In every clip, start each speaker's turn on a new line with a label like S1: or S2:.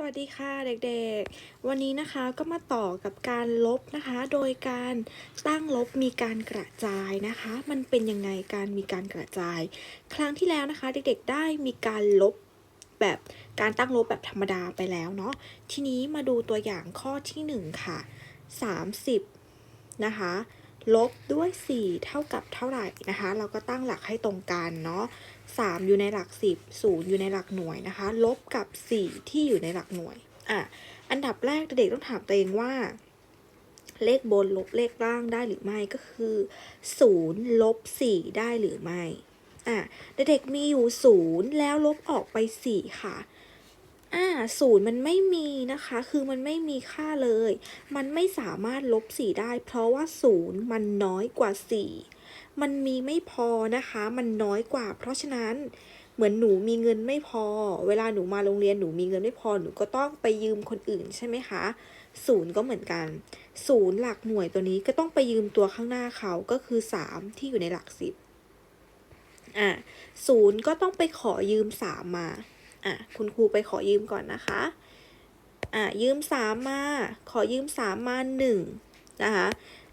S1: สวัสดีค่ะเด็กๆ วันนี้นะคะก็มาต่อกับการลบนะคะ โดยการตั้งลบมีการกระจายนะคะ มันเป็นยังไงการมีการกระจาย ครั้งที่แล้วนะคะ เด็กๆได้มีการลบแบบการตั้งลบแบบธรรมดาไปแล้วเนาะทีนี้มาดูตัวอย่างข้อที่ 1 ค่ะ 30 นะคะ ลบด้วย 4 เท่ากับเท่าไหร่นะคะ เราก็ตั้งหลักให้ตรงกันเนาะ3อยู่ในหลัก 10 0 อยู่ในหลักหน่วยนะคะ ลบกับ 4 ที่อยู่ในหลักหน่วยอะอันดับแรกเด็กต้องถามตัวเองว่า เลขบนลบเลขล่างได้หรือไม่ก็คือ 0 ลบ 4 ได้หรือไม่อะเด็กๆมีอยู่ 0 แล้วลบออกไป 4 ค่ะ อ่าศูนย์มันไม่มีนะคะ คือมันไม่มีค่าเลย มันไม่สามารถลบ 4 ได้ เพราะว่า0มันน้อยกว่า 4 มันมีไม่พอนะคะ มันน้อยกว่า เพราะฉะนั้นเหมือนหนูมีเงินไม่พอ เวลาหนูมาโรงเรียนหนูมีเงินไม่พอ หนูก็ต้องไปยืมคนอื่นใช่ไหมคะศูนย์ก็เหมือนกัน ศูนย์หลักหน่วยตัวนี้ก็ต้องไปยืมตัวข้างหน้าเขาก็คือ 3 ที่อยู่ในหลักสิบอะศูนย์ก็ต้องไปขอยืม 3 มา อะคุณครูไปขอยืมก่อนนะคะ อะยืม3มมา ขอยืม3มมา1นะคะ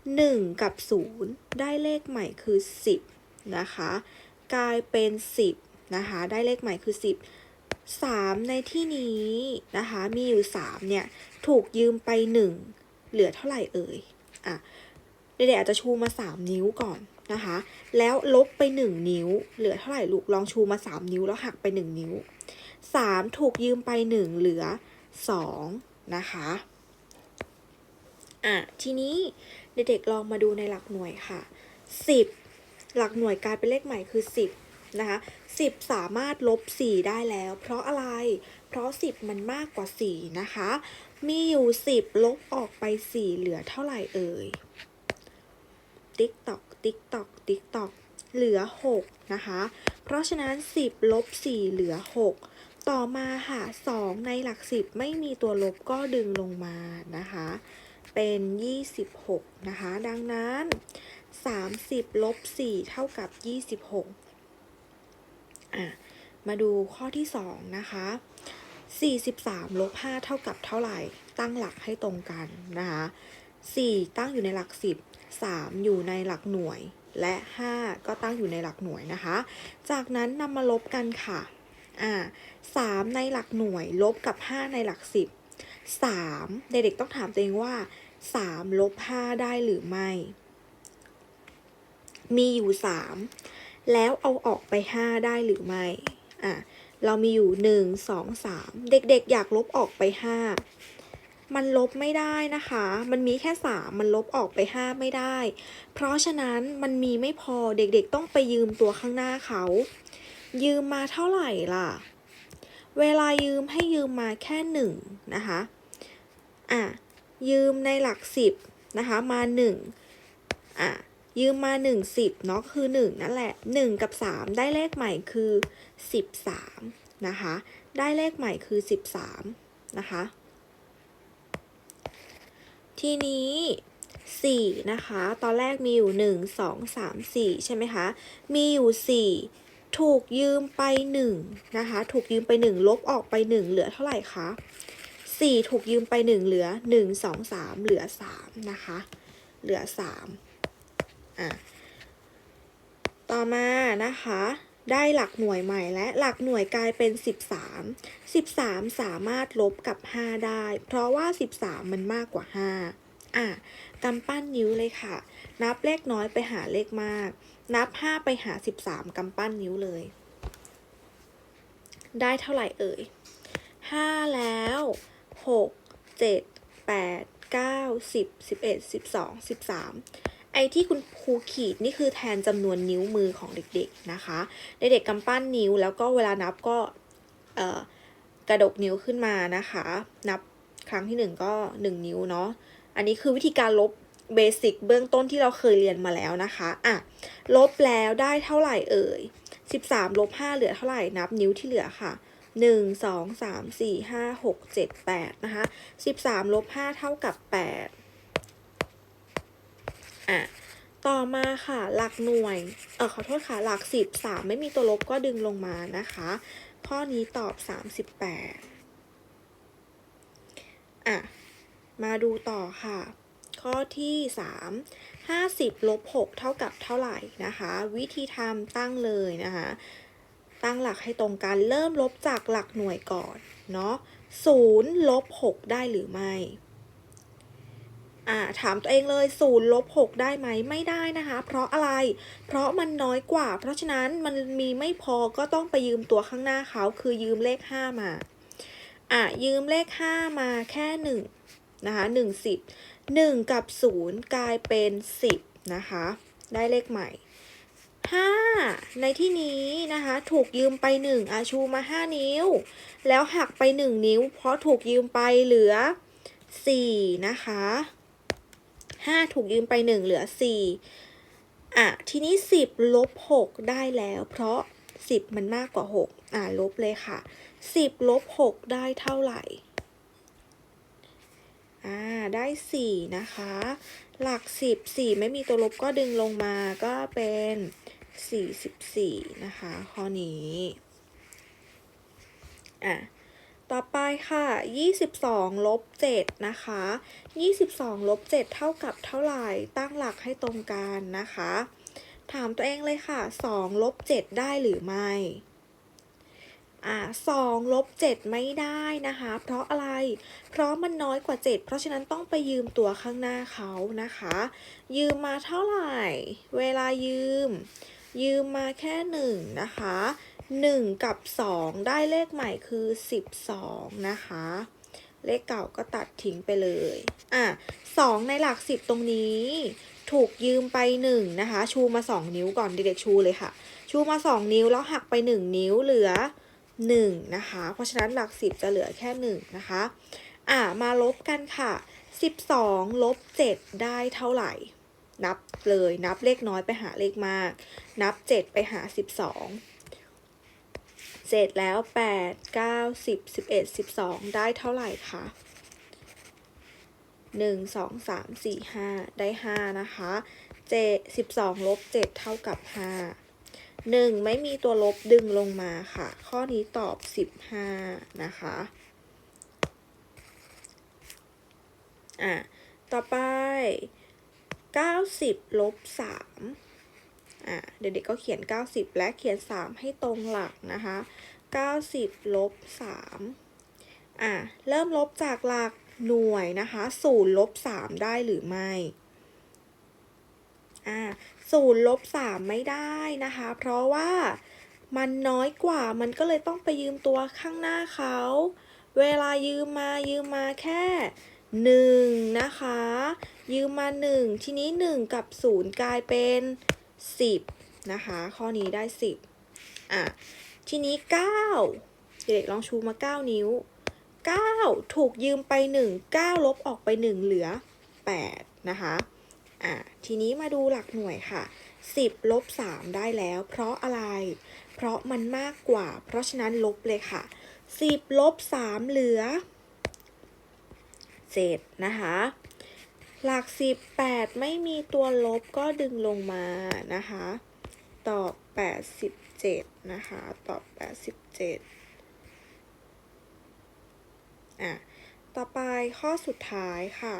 S1: 1กับ0ได้เลขใหม่คือ10นะคะ กลายเป็น10นะคะ ได้เลขใหม่คือ10 3ในที่นี้นะคะ มีอยู่3เนี่ย ถูกยืมไป1เหลือเท่าไหร่เอ่ย อะเด็กๆอาจจะชูมา3นิ้วก่อนนะคะ แล้วลบไป1นิ้ว เหลือเท่าไหร่ลูก ลองชูมา3นิ้วแล้วหักไป1นิ้ว 3 ถูกยืมไป 1 เหลือ 2 นะคะอะทีนี้เด็กๆลองมาดูในหลักหน่วยค่ะ 10 หลักหน่วยกลายเป็นเลขใหม่คือ 10 นะคะ 10 สามารถลบ 4 ได้แล้ว เพราะอะไร เพราะ 10 มันมากกว่า 4 นะคะ มีอยู่ 10 ลบออกไป 4 เหลือเท่าไหร่เอ่ย ติ๊กตอก ติ๊กตอก ติ๊กตอก เหลือ 6 นะคะ เพราะฉะนั้น 10 ลบ 4 เหลือ 6 ต่อมาค่ะ 2 ในหลัก 10 ไม่มีตัวลบก็ดึงลงมานะคะ เป็น 26 นะคะ ดังนั้น 30ลบ4เท่ากับ 26 อะ มาดูข้อที่ 2 นะคะ 43ลบ5เท่ากับเท่าไหร่ ตั้งหลักให้ตรงกันนะคะ4ตั้งอยู่ในหลัก 10 3 อยู่ในหลักหน่วย และ 5 ก็ตั้งอยู่ในหลักหน่วยนะคะ จากนั้นนำมาลบกันค่ะ อ่า3ในหลักหน่วยลบกับ5ในหลัก10 3เด็กๆต้องถามตัวเองว่า3ลบ5ได้หรือไม่ มีอยู่3แล้วเอาออกไป5ได้หรือไม่อะเรามีอยู่1 2 3เด็กๆ อยากลบออกไป5มันลบไม่ได้นะคะ มันมีแค่3มันลบออกไป5ไม่ได้ เพราะฉะนั้นมันมีไม่พอเด็กๆต้องไปยืมตัวข้างหน้าเขา ยืมมาเท่าไหร่ล่ะ เวลายืมให้ยืมมาแค่หนึ่งนะคะอะยืมในหลักสิบนะคะมาหนึ่งอะยืมมาหนึ่งสิบเนาะคือหนึ่งนั่นแหละหนึ่งกับสามได้เลขใหม่คือสิบสามนะคะได้เลขใหม่คือสิบสามนะคะทีนี้สี่นะคะ ตอนแรกมีอยู่หนึ่งสองสามสี่ใช่ไหมคะ มีอยู่สี่ ถูกยืมไปหนึ่งนะคะ ถูกยืมไปหนึ่งลบออกไปหนึ่งเหลือเท่าไหร่คะสี่ถูกยืมไปหนึ่งเหลือหนึ่งสองสามเหลือสามนะคะ เหลือสามอะ ต่อมานะคะ ได้หลักหน่วยใหม่และหลักหน่วยกลายเป็น 13 13 สามารถลบกับ 5 ได้ เพราะว่า 13 มันมากกว่า 5 อะกำปั้นนิ้วเลยค่ะ นับเลขน้อยไปหาเลขมาก นับ5ไปหา13กำปั้นนิ้วเลย ได้เท่าไหร่เอ่ย5แล้ว6 7 8 9 10 11 12 13ไอ้ที่คุณครูขีดนี่คือแทนจำนวนนิ้วมือของเด็กๆนะคะ เด็กๆกำปั้นนิ้วแล้วก็เวลานับก็กระดกนิ้วขึ้นมานะคะ นับครั้งที่หนึ่งก็หนึ่งนิ้วเนาะอันนี้คือวิธีการลบ เบสิกเบื้องต้นที่เราเคยเรียนมาแล้วนะคะอะลบแล้วได้เท่าไหร่เอ่ย 13ลบ5เหลือเท่าไหร่นับนิ้วที่เหลือค่ะ 1 2 3 4 5 6 7 8นะคะ13ลบ5เท่ากับ 8 อะต่อมาค่ะ หลักหน่วย เออขอโทษค่ะ หลักสิบสามไม่มีตัวลบก็ดึงลงมานะคะ ข้อนี้ตอบ38อะ มาดูต่อค่ะ ข้อที่ 3 50ลบ6เท่ากับเท่าไหร่นะคะ วิธีทำตั้งเลยนะคะ ตั้งหลักให้ตรงกันเริ่มลบจากหลักหน่วยก่อนเนาะ0ลบ6ได้หรือไม่อ่าถามตัวเองเลย0ลบ6ได้ไหมไม่ได้นะคะ เพราะอะไร เพราะมันน้อยกว่า เพราะฉะนั้นมันมีไม่พอก็ต้องไปยืมตัวข้างหน้าเขาคือยืมเลข5มาอะยืมเลข5มาแค่1นะคะ1 10 1 กับ 0 กลายเป็น 10 นะคะ ได้เลขใหม่ 5 ในที่นี้นะคะ ถูกยืมไป 1 อาชูมา 5 นิ้ว แล้วหักไป 1 นิ้ว เพราะถูกยืมไปเหลือ 4 นะคะ 5 ถูกยืมไป 1 เหลือ 4 อะ ทีนี้ 10 ลบ 6 ได้แล้ว เพราะ 10 มันมากกว่า 6 อะ ลบเลยค่ะ 10 ลบ 6 ได้เท่าไหร่ อ่าได้ 4 นะคะ หลัก 10 4 ไม่มีตัวลบก็ดึงลงมาก็เป็น 44 นะคะ ข้อนี้อะต่อไปค่ะ 22 ลบ 7 นะคะ 22 ลบ 7 เท่ากับเท่าไหร่ ตั้งหลักให้ตรงกันนะคะ ถามตัวเองเลยค่ะ 2 ลบ 7 ได้หรือไม่ อ่า2ลบ7ไม่ได้นะคะ เพราะอะไร เพราะมันน้อยกว่า 7 เพราะฉะนั้นต้องไปยืมตัวข้างหน้าเขานะคะ ยืมมาเท่าไหร่ เวลายืม ยืมมาแค่1นะคะ 1 กับ 2 ได้เลขใหม่คือ 12 นะคะเลขเก่าก็ตัดทิ้งไปเลย อะ2ในหลัก10ตรงนี้ ถูกยืมไป1นะคะ ชูมา2นิ้วก่อนเด็กๆชูเลยค่ะ ชูมา2นิ้วแล้วหักไป1นิ้วเหลือ 1 นะคะ เพราะฉะนั้นหลัก 10 จะเหลือแค่ 1 นะคะ อะมาลบกันค่ะ 12ลบ7ได้เท่าไหร่ นับเลยนับเลขน้อยไปหาเลขมาก นับ 7 ไปหา 12เสร็จแล้ว 8 9 10 11 12 ได้เท่าไหร่คะ1 2 3 4 5ได้5นะคะ7 12ลบ7เท่ากับห้า 5 1ไม่มีตัวลบดึงลงมาค่ะ ข้อนี้ตอบ15นะคะอะต่อไป90ลบ3อะเด็กๆก็เขียน90และเขียน3ให้ตรงหลักนะคะ90ลบ3อะเริ่มลบจากหลักหน่วยนะคะ0ลบ3ได้หรือไม่ อ่า0ลบ3ไม่ได้นะคะ เพราะว่ามันน้อยกว่ามันก็เลยต้องไปยืมตัวข้างหน้าเขา เวลายืมมายืมมาแค่1นะคะ ยืมมา1ทีนี้1กับ0กลายเป็น10นะคะ ข้อนี้ได้10อะทีนี้9เด็กลองชูมา9นิ้ว9ถูกยืมไป1 9ลบออกไป1เหลือ8นะคะ อะทีนี้มาดูหลักหน่วยค่ะ 10ลบ3ได้แล้ว เพราะอะไร เพราะมันมากกว่า เพราะฉะนั้นลบเลยค่ะ 10ลบ3เหลือ7นะคะ หลัก 18 ไม่มีตัวลบก็ดึงลงมานะคะ ตอบ 87 นะคะ ตอบ 87อะต่อไปข้อสุดท้ายค่ะ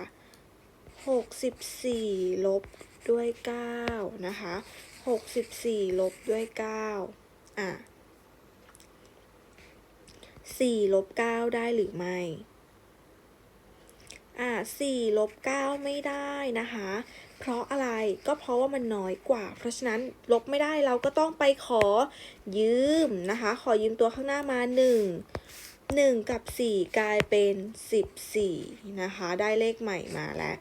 S1: 64ลบด้วย9นะคะ64ลบด้วย9อะ4ลบ9ได้หรือไม่ อะ4ลบ9ไม่ได้นะคะ เพราะอะไร ก็เพราะว่ามันน้อยกว่า เพราะฉะนั้นลบไม่ได้เราก็ต้องไปขอยืมนะคะ ขอยืมตัวข้างหน้ามา1 1กับ4กลายเป็น14นะคะ ได้เลขใหม่มาแล้ว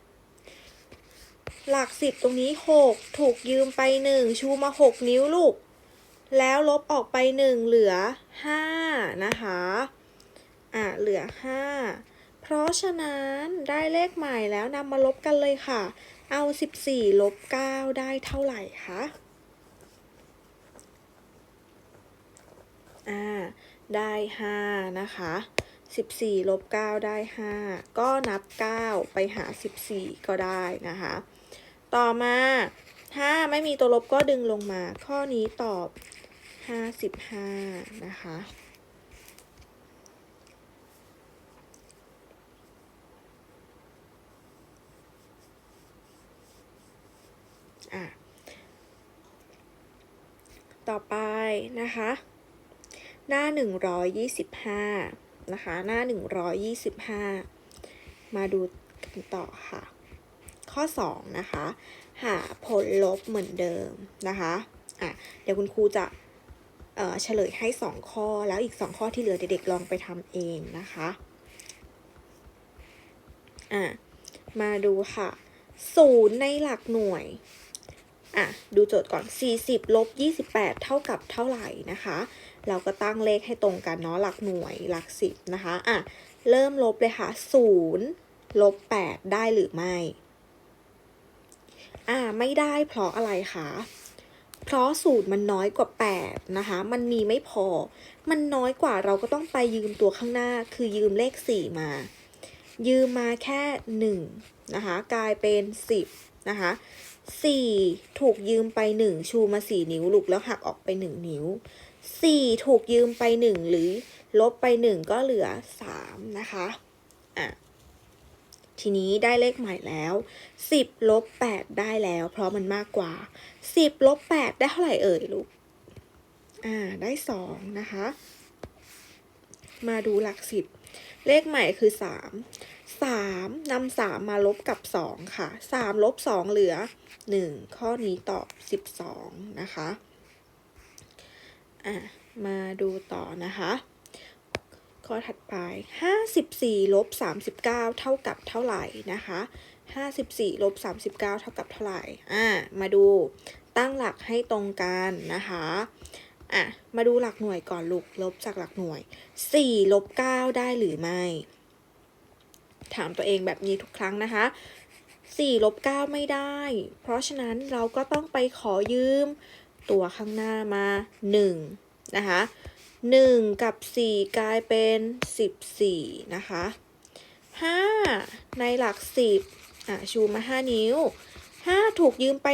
S1: หลัก10ตรงนี้6ถูกยืมไป1ชูมา6นิ้วลูก แล้วลบออกไป1เหลือ5นะคะอะเหลือ5เพราะฉะนั้นได้เลขใหม่แล้วนำมาลบกันเลยค่ะ เอา 14 ลบ 9 ได้เท่าไหร่คะอ่าได้ 5 นะคะ 14 ลบ 9 ได้ 5 ก็นับ 9 ไปหา 14 ก็ได้นะคะ ต่อมา ถ้าไม่มีตัวลบก็ดึงลงมา ข้อนี้ตอบ 55 นะคะ ต่อไปนะคะ หน้า 125 นะคะ หน้า 125 มาดูกันต่อค่ะ ข้อ 2 นะคะ หาผลลบเหมือนเดิมนะคะอะเดี๋ยวคุณครูจะเฉลยให้ 2 ข้อแล้วอีก 2 ข้อที่เหลือเด็กๆลองไปทำเองนะคะอะมาดูค่ะศูนย์ในหลักหน่วยอะดูโจทย์ก่อน 40ลบ28 เท่ากับเท่าไหร่นะคะ เราก็ตั้งเลขให้ตรงกันเนาะหลักหน่วยหลักสิบนะคะอะเริ่มลบเลยค่ะ0ลบ8ได้หรือไม่ อ่าไม่ได้เพราะอะไรคะเพราะสูตรมันน้อยกว่า 8 นะคะ มันมีไม่พอ มันน้อยกว่าเราก็ต้องไปยืมตัวข้างหน้า คือยืมเลข 4 มา ยืมมาแค่ 1 นะคะ กลายเป็น 10 นะคะ 4 ถูกยืมไป 1 ชูมา 4 นิ้วลูกแล้วหักออกไป 1 นิ้ว 4 ถูกยืมไป 1 หรือลบไป 1 ก็เหลือ 3 นะคะ อะ ทีนี้ได้เลขใหม่แล้ว 10ลบ8ได้แล้ว เพราะมันมากกว่า 10ลบ8ได้เท่าไหร่เอ่ยลูก อ่า ได้ 2 นะคะ มาดูหลักสิบเลขใหม่คือ 3 3นำ3มาลบกับ 2 ค่ะ 3 ลบ 2 เหลือ 1 ข้อนี้ตอบ 12 นะคะ อะ มาดูต่อนะคะ ข้อถัดไป 54ลบ39 เท่ากับเท่าไหร่นะคะ 54ลบ39 เท่ากับเท่าไหร่ อะมาดูตั้งหลักให้ตรงกันนะคะ อะ มาดูหลักหน่วยก่อนลูก ลบจากหลักหน่วย 4 ลบ 9 ได้หรือไม่ ถามตัวเองแบบนี้ทุกครั้งนะคะ 4 ลบ 9 ไม่ได้ เพราะฉะนั้นเราก็ต้องไปขอยืมตัวข้างหน้ามา 1 นะคะ 1 กับ 4 กลายเป็น 14 นะคะ 5 ในหลัก 10อะชูมา 5 นิ้ว 5 ถูกยืมไป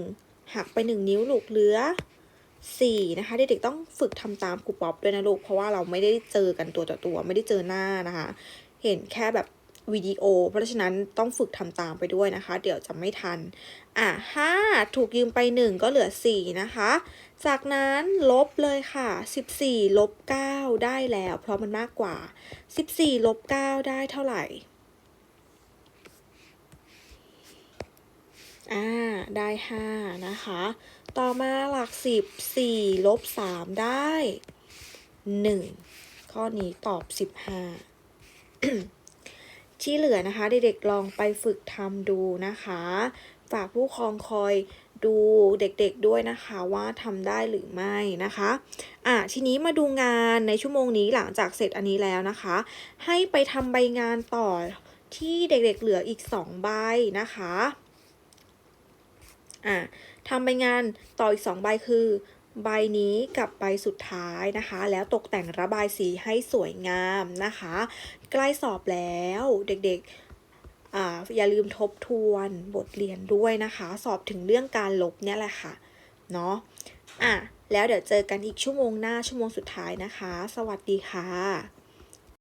S1: 1 หักไป 1 นิ้วลูกเหลือ 4 นะคะ เด็กๆต้องฝึกทำตามครูป๊อปด้วยนะลูก เพราะว่าเราไม่ได้เจอกันตัวต่อตัว ไม่ได้เจอหน้านะคะ เห็นแค่แบบ วิดีโอ เพราะฉะนั้นต้องฝึกทำตามไปด้วยนะคะ เดี๋ยวจะไม่ทัน อะ5ถูกยืมไป 1 ก็เหลือ 4 นะคะ จากนั้นลบเลยค่ะ 14 ลบ 9 ได้แล้ว เพราะมันมากกว่า 14 ลบ 9 ได้เท่าไหร่อ่าได้ 5 นะคะ ต่อมาหลัก 10 4ลบ 3 ได้ 1 ข้อนี้ตอบ 15 ที่เหลือนะคะเด็กๆลองไปฝึกทำดูนะคะ ฝากผู้ปกครองคอยดูเด็กๆด้วยนะคะว่าทำได้หรือไม่นะคะอะทีนี้มาดูงานในชั่วโมงนี้หลังจากเสร็จอันนี้แล้วนะคะ ให้ไปทำใบงานต่อที่เด็กๆเหลืออีก 2 ใบนะคะอะทำใบงานต่ออีก 2 ใบคือ ใบนี้กับใบสุดท้ายนะคะ แล้วตกแต่งระบายสีให้สวยงามนะคะ ใกล้สอบแล้วเด็กๆออย่าลืมทบทวนบทเรียนด้วยนะคะ สอบถึงเรื่องการลบเนี่ยแหละค่ะเนาะอะแล้วเดี๋ยวเจอกันอีกชั่วโมงหน้าชั่วโมงสุดท้ายนะคะ สวัสดีค่ะ